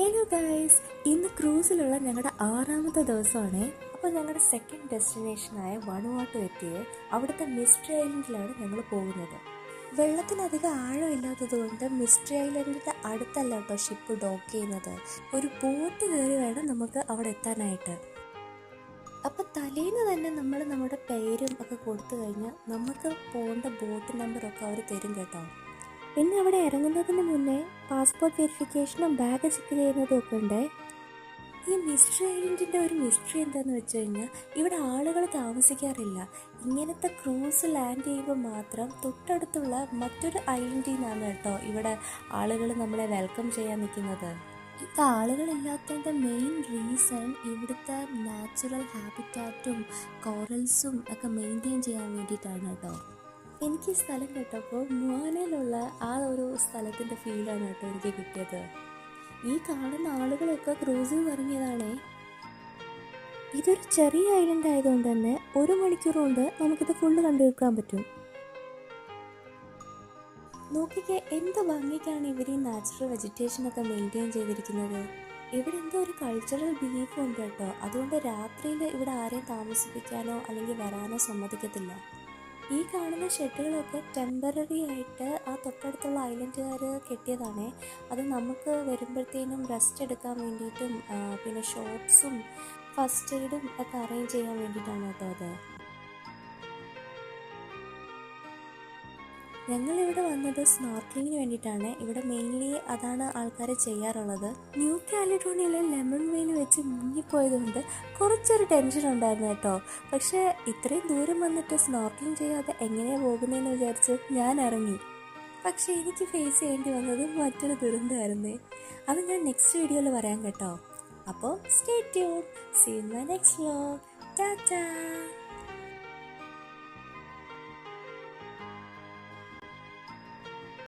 Hello guys ഇന്ന് ക്രൂസിലുള്ള ഞങ്ങളുടെ ആറാമത്തെ ദിവസമാണ്. അപ്പോൾ ഞങ്ങളുടെ സെക്കൻഡ് ഡെസ്റ്റിനേഷനായ വണുവാട്ട് എത്തിയത് അവിടുത്തെ മിസ്റ്ററി ഐലൻഡിലാണ് ഞങ്ങൾ പോകുന്നത്. വെള്ളത്തിനധികം ആഴമില്ലാത്തത് കൊണ്ട് മിസ്റ്ററി ഐലൻഡിന്റെ അടുത്തല്ല കേട്ടോ ഷിപ്പ് ഡോക്ക് ചെയ്യുന്നത്. ഒരു ബോട്ട് കയറി വേണം നമുക്ക് അവിടെ എത്താനായിട്ട്. അപ്പോൾ തലേന്ന് തന്നെ നമ്മൾ നമ്മുടെ പേരും ഒക്കെ കൊടുത്തു കഴിഞ്ഞാൽ നമുക്ക് പോകേണ്ട ബോട്ട് നമ്പറൊക്കെ അവർ തരും കേട്ടോ. പിന്നെ അവിടെ ഇറങ്ങുന്നതിന് മുന്നേ പാസ്പോർട്ട് വെരിഫിക്കേഷനും ബാഗ് ചെക്ക് ചെയ്യുന്നതും ഒക്കെ ഉണ്ട് ഈ മിസ്റ്ററി ഐലൻഡിന്റെ ഒരു മിസ്റ്ററി എന്താണെന്ന് വെച്ച് കഴിഞ്ഞാൽ ഇവിടെ ആളുകൾ താമസിക്കാറില്ല. ഇങ്ങനത്തെ ക്രൂസ് ലാൻഡ് ചെയ്യുമ്പോൾ മാത്രം തൊട്ടടുത്തുള്ള മറ്റൊരു ഐലൻഡിൽ നിന്നാണ് കേട്ടോ ഇവിടെ ആളുകൾ നമ്മളെ വെൽക്കം ചെയ്യാൻ നിൽക്കുന്നത്. ഇത് ആളുകളില്ലാത്തതിന്റെ മെയിൻ റീസൺ ഇവിടുത്തെ നാച്ചുറൽ ഹാബിറ്റാറ്റും കോറൽസും ഒക്കെ മെയിന്റെയിൻ ചെയ്യാൻ വേണ്ടിയിട്ടാണ് കേട്ടോ. എനിക്ക് ഈ സ്ഥലം കേട്ടപ്പോൾ മുവാനയിലുള്ള ആ ഒരു സ്ഥലത്തിന്റെ ഫീലാണ് കേട്ടോ എനിക്ക് കിട്ടിയത്. ഈ കാണുന്ന ആളുകളൊക്കെ ക്രൂസിൽ ഇറങ്ങിയതാണേ ഇതൊരു ചെറിയ ഐലൻഡ് ആയതുകൊണ്ട് തന്നെ ഒരു മണിക്കൂർ കൊണ്ട് നമുക്കിത് ഫുള്ള് കണ്ടു പറ്റും. നോക്കിക്കേ എന്ത് ഭംഗിക്കാണ് ഇവർ ഈ നാച്ചുറൽ വെജിറ്റേഷനൊക്കെ മെയിന്റെയിൻ ചെയ്തിരിക്കുന്നത്. ഇവിടെ എന്തോ ഒരു കൾച്ചറൽ ബിലീഫ് ഉണ്ട് കേട്ടോ. അതുകൊണ്ട് രാത്രിയിൽ ഇവിടെ ആരെയും താമസിപ്പിക്കാനോ അല്ലെങ്കിൽ വരാനോ സമ്മതിക്കത്തില്ല. ഈ കാണുന്ന ഷെഡുകളൊക്കെ ടെമ്പററി ആയിട്ട് ആ തൊട്ടടുത്തുള്ള ഐലൻഡുകാർ കെട്ടിയതാണ്. അത് നമുക്ക് വരുമ്പോഴത്തേനും റെസ്റ്റ് എടുക്കാൻ വേണ്ടിയിട്ടും പിന്നെ ഷോപ്സും ഫസ്റ്റ് എയ്ഡും ഒക്കെ അറേഞ്ച് ചെയ്യാൻ വേണ്ടിയിട്ടാണ് കേട്ടോ അത്. ഞങ്ങളിവിടെ വന്നത് സ്നോർക്കലിങ്ങിന് വേണ്ടിയിട്ടാണ്. ഇവിടെ മെയിൻലി അതാണ് ആൾക്കാർ ചെയ്യാറുള്ളത്. ന്യൂ കാലിഡോണിയയിലെ ലെമൺ വെയിൽ വെച്ച് മുങ്ങിപ്പോയതുകൊണ്ട് കുറച്ചൊരു ടെൻഷൻ ഉണ്ടായിരുന്നു കേട്ടോ. പക്ഷേ ഇത്രയും ദൂരം വന്നിട്ട് സ്നോർക്കലിംഗ് ചെയ്യാതെ എങ്ങനെയാണ് പോകുന്നതെന്ന് വിചാരിച്ച് ഞാൻ ഇറങ്ങി. പക്ഷേ എനിക്ക് ഫേസ് ചെയ്യേണ്ടി വന്നത് മറ്റൊരു ദുരന്തമായിരുന്നേ. അത് ഞാൻ നെക്സ്റ്റ് വീഡിയോയിൽ പറയാം കേട്ടോ. അപ്പോൾ stay tune see my next vlog tata